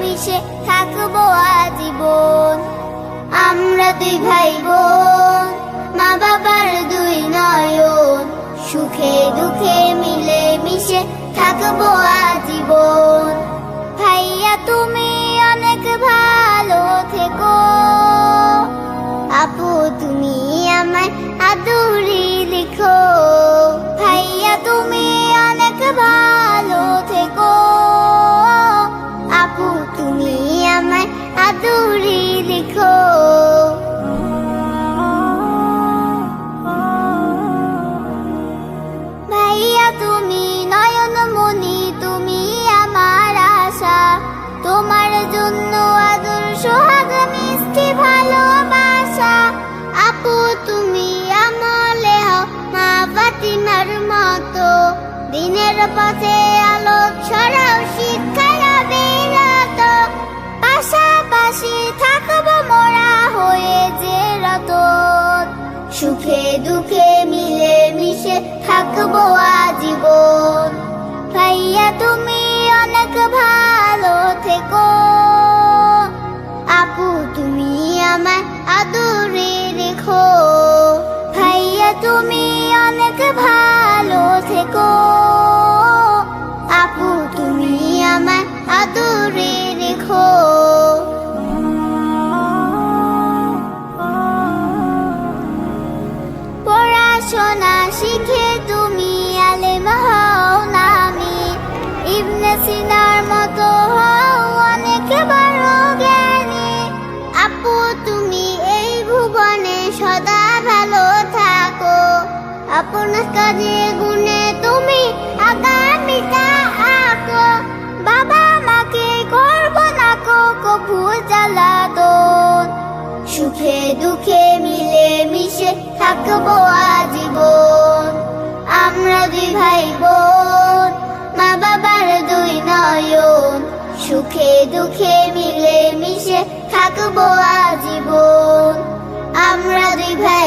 মিশে থাকব আজীবন। আমরা দুই ভাই বোন মা বাবার দুই নয়ন। সুখে দুঃখে মিলে মিশে থাকব আজীবন। ভাইয়া, তুমি অনেক ভালো থেকো। আপু, তুমি আমায় আদুরি লিখো। ফাতিমার মতো দিনের পথে আলো ছড়াও শিক্ষার বিরত। পাশাপাশি থাকব মোরা হয়ে যে রতন সুখে দুঃখে মিলে মিশে থাকব আজীবন। ভাইয়া, তুমি অনেক ভালো থেকো। আপু, তুমি আমায় আদরে রেখো। ভাইয়া, তুমি বাবা মাকে করব না কো কভু জ্বালাতন সুখে দুঃখে মিলে মিশে থাকব আজীবন। আমরা দুই ভাই বোন মা বাবার দুই নয়ন। সুখে দুঃখে মিলে মিশে থাকব আজীবন। আমরা দুই ভাই